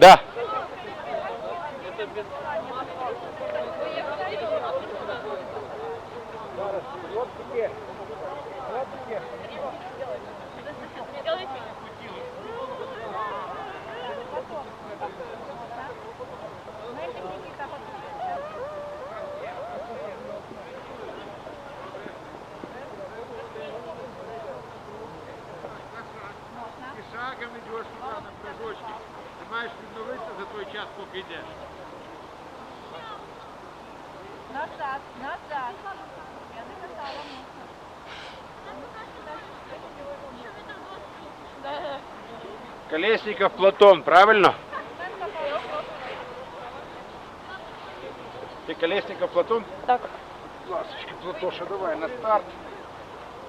Да. І шагом йдеш туди на прыжочки. Маєш відновитися за той час, поки йдеш. Назад, назад. Я не казала можна. Колесников Платон, правильно? Ты Колесников Платон? Так. Ласочки, Платоша, давай на старт.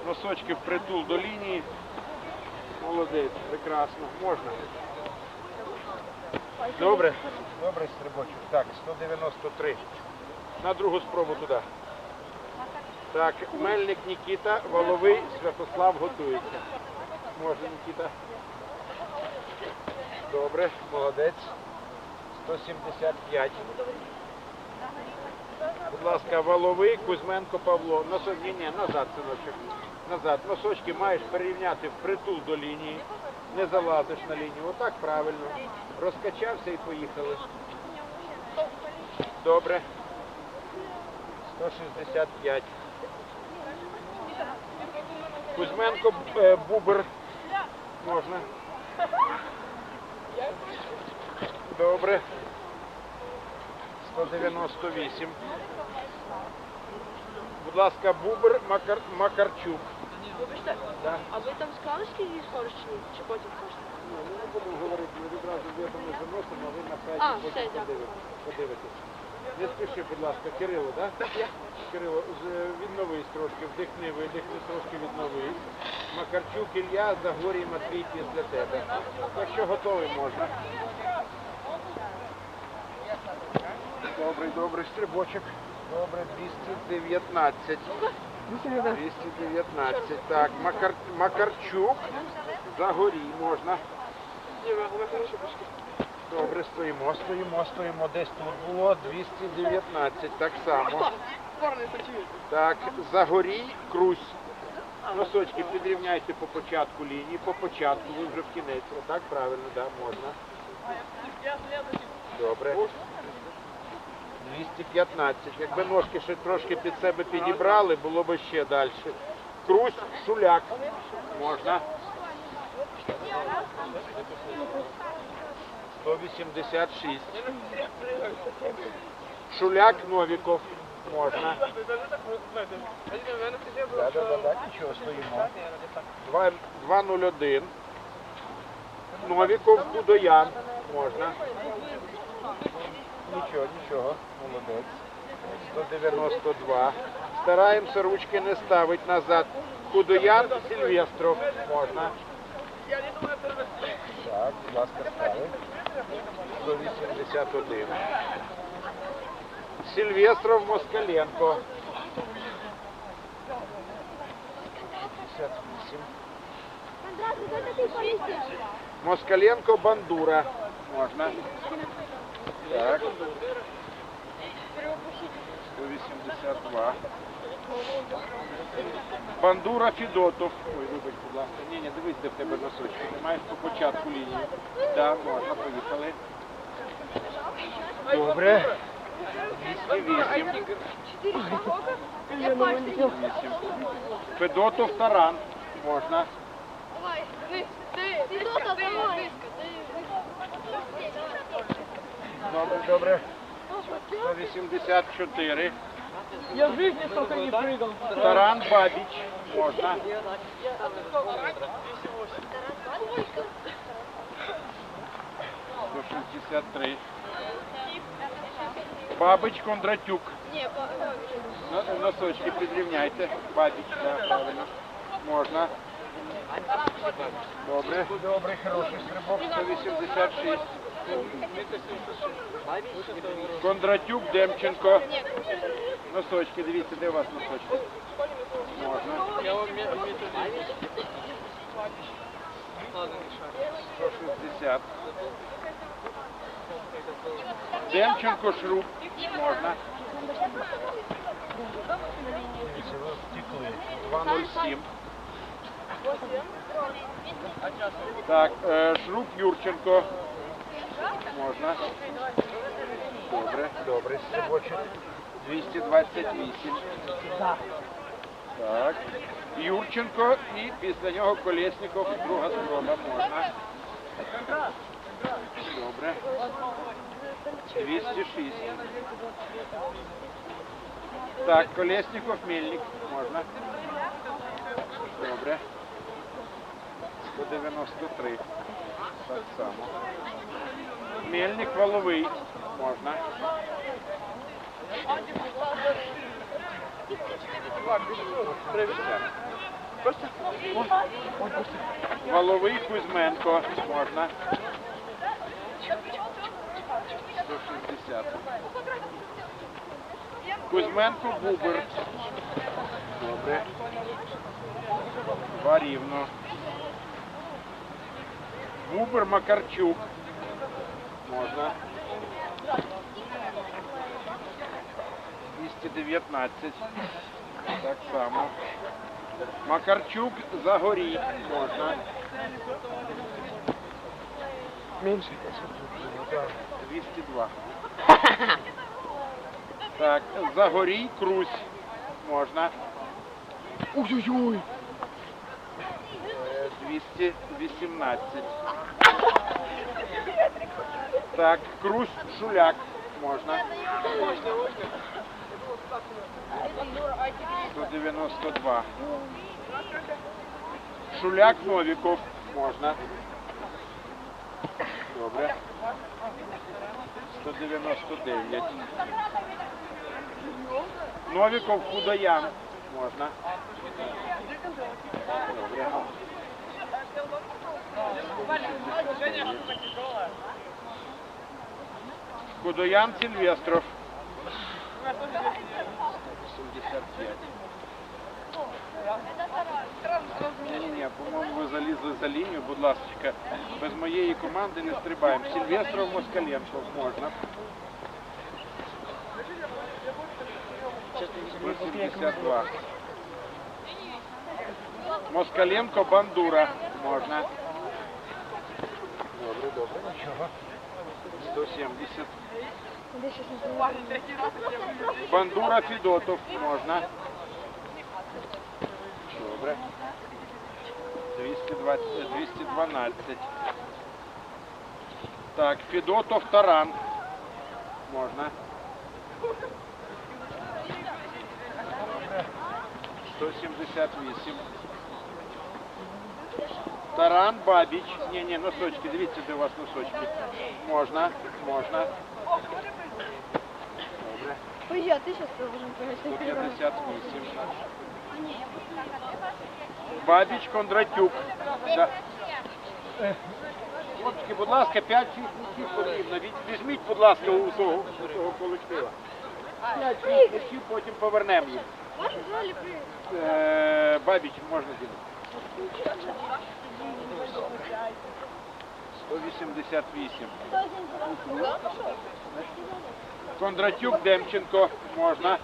Носочки впритул до лінії. Молодець, прекрасно. Можна. Добре. Добре, стрибочок. Так, 193. На другу спробу туди. Так, Мельник Нікіта, Воловий, Святослав готується. Можна, Нікіта. Добре, молодець. 175. Будь ласка, Воловий, Кузьменко, Павло. Носо... Ні, ні, назад, синочок. Назад. Носочки маєш перерівняти впритул до лінії. Не залазиш на лінію. Отак правильно. Розкачався і поїхали. Добре. 165. Кузьменко, е, Бубер. Можна. Добре. 198. Будь ласка, Бубер Макар... Макарчук. Вибачте, а ви там сказали, скільки скорості чи ні? Чи потім кажете? Ну, ми не будемо говорити, ми відразу відомо заносимо, а ви на сайті А, потім дякую. подивитесь. подивитесь. Не спіши, будь ласка, Кирило, так? Да? Кирило, з- відновись трошки, вдихни, видихни, трошки відновись. Макарчук Ілля, Загорій Матвій після тебе. Якщо готовий, можна. Добрий, добрий стрибочок. Добре, 219. 219. Так, Макар... Макарчук. Загорій можна. Добре, стоїмо, стоїмо, стоїмо. Десь тут було 219, так само. Так, Загорій, Крусь. Носочки підрівняйте по початку лінії, по початку, ви вже в кінець. Отак правильно, да, можна. Добре. 215. Якби ножки ще трошки під себе підібрали, було б ще далі. Крусь, шуляк. Можна. 186. Шуляк Новіков. Можна. Да, да, да, нічого, стоїмо. Два- 201. Новіков Худоян. Можна. Нічого, нічого. Молодець. 192. Стараємося ручки не ставити назад. Худоян Сильвестров. Можна. Так, будь ласка, стави. 181. Сильвестров Москаленко. 58. Москаленко Бандура. Можна. Так. 182. Бандура Фідотов. Ой, вибач, будь ласка. Ні, ні, дивись, де в тебе носочки. Ти маєш по початку лінії. Так, можна, поїхали. Добре. 208. 208. Федотов Таран. Можна. Давай, ти, ти, ти, давай. Добре, добре. 184. Я в житті столько не прыгал. Таран Бабіч. Можна. До 63. Бабич Кондратюк. Носочки підрівняйте. Бабіч, да, правильно. Можна. Добре. Добре, хороший стрибок. 186. Кондратюк, Демченко. Носочки, дивіться, де у вас носочки? Можна. Я вам метр 160. Демченко Шруб. Можна. 207. Так, е, Шруб Юрченко. Можна. Добре, добре, Сибочек. 228. Так. Юрченко і після нього Колєсніков, друга спроба можна. Добре. 206. Так, Колєсніков, Мельник, можна. Добре. 193. Так само. Мельник, Воловий, можна. Воловий, Кузьменко, можна. 160. Кузьменко, Бубер. Добре. Два рівно. Бубер, Макарчук. Можна. 219. Так само. Макарчук, Загорій. Можна. Менше. 202. Так, Загорій, Крусь. Можна. Ой-ой-ой. Е, 218. Так, Крусь, Шуляк. Можна. 192. Шуляк, Новіков. Можна. Добре. 199. Новіков, Худоян. Можна. Добре. Худоян Сильвестров. 75. Ні-ні-ні, по-моєму, ви залізли за лінію, будь ласка. Без моєї команди не стрибаємо. Сильвестров Москаленко можна. 172. Москаленко Бандура можна. Добре, добре, нічого. 170. Бандура Федотов можна. Добре. 220, 212. Так, Федотов Таран. Можна. 178. Таран Бабіч. Ні, ні, носочки. Дивіться, де у вас носочки. Можна, можна. Добре. Ой, а ти зараз должен пригостити. 158. Бабіч Кондратюк. Да. Хлопчики, будь ласка, 5 фіхміків потрібно. Візьміть, будь ласка, у того, у того колектива. 5 фіхміків, потім повернемо їх. Е, Бабіч, можна ділити. 188. Кондратюк, Демченко, можна.